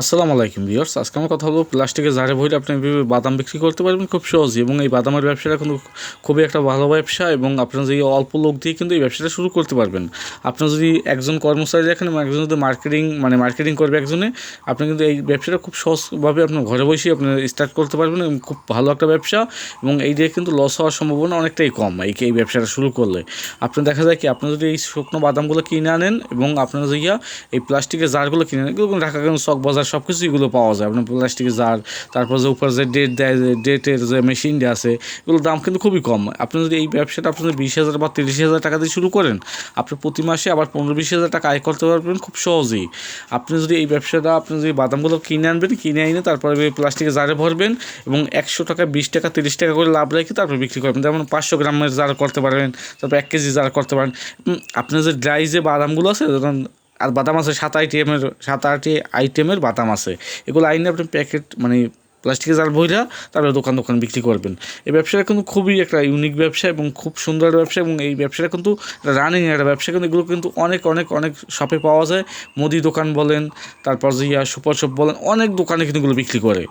আসসালামু আলাইকুম ভিউয়ার্স। আজকে আমার কথা বলব প্লাস্টিকের জারে ভরে আপনি বাদাম বিক্রি করতে পারবেন খুব সহজে এবং এই বাদামের ব্যবসাটা কিন্তু খুবই একটা ভালো ব্যবসা এবং আপনার যদি অল্প লোক দিয়ে কিন্তু এই ব্যবসাটা শুরু করতে পারবেন। আপনার যদি একজন কর্মচারী রাখেন এবং একজন যদি মার্কেটিং মানে মার্কেটিং করবে একজনে, আপনি কিন্তু এই ব্যবসাটা খুব সহজভাবে আপনার ঘরে বসেই আপনি স্টার্ট করতে পারবেন এবং খুব ভালো একটা ব্যবসা এবং এই দিয়ে কিন্তু লস হওয়ার সম্ভাবনা অনেকটাই কম এই এই ব্যবসাটা শুরু করলে। আপনি দেখা যায় কি, আপনি যদি এই শুকনো বাদামগুলো কিনে আনেন এবং আপনারা যাইয়া এই প্লাস্টিকের জারগুলো কিনে আনেন কিন্তু ঢাকা কেন চক বাজার সব কিছু এগুলো পাওয়া যায়। আপনার প্লাস্টিকের জার তারপর যে উপর যে ডেট দেয় ডেটের যে মেশিনটা আছে এগুলোর দাম কিন্তু খুবই কম। আপনি যদি এই ব্যবসাটা আপনি বিশ হাজার বা তিরিশ হাজার টাকা দিয়ে শুরু করেন আপনি প্রতি মাসে আবার পনেরো বিশ হাজার টাকা আয় করতে পারবেন খুব সহজেই। আপনি যদি এই ব্যবসাটা আপনি যদি বাদামগুলো কিনে আনবেন কিনে এনে তারপরে প্লাস্টিকের জারে ভরবেন এবং একশো টাকা বিশ টাকা তিরিশ টাকা করে লাভ রেখে তারপর বিক্রি করবেন। যেমন পাঁচশো গ্রামের জার করতে পারবেন তারপর এক কেজি জার করতে পারেন। উম, আপনার যে ড্রাই যে বাদামগুলো আছে আর বাদাম আছে সাত আইটেমের, সাত আটটি আইটেমের বাদাম আছে। এগুলো আইনে আপনি প্যাকেট মানে প্লাস্টিকের জাল বইরা তারপরে দোকান দোকান বিক্রি করবেন। এই ব্যবসাটা কিন্তু খুবই একটা ইউনিক ব্যবসা এবং খুব সুন্দর ব্যবসা এবং এই ব্যবসাটা কিন্তু রানিং একটা ব্যবসা। কিন্তু এগুলো কিন্তু অনেক অনেক অনেক শপে পাওয়া যায়। মুদি দোকান বলেন, তারপর যে সুপার শপ বলেন, অনেক দোকানে কিন্তু এগুলো বিক্রি করে।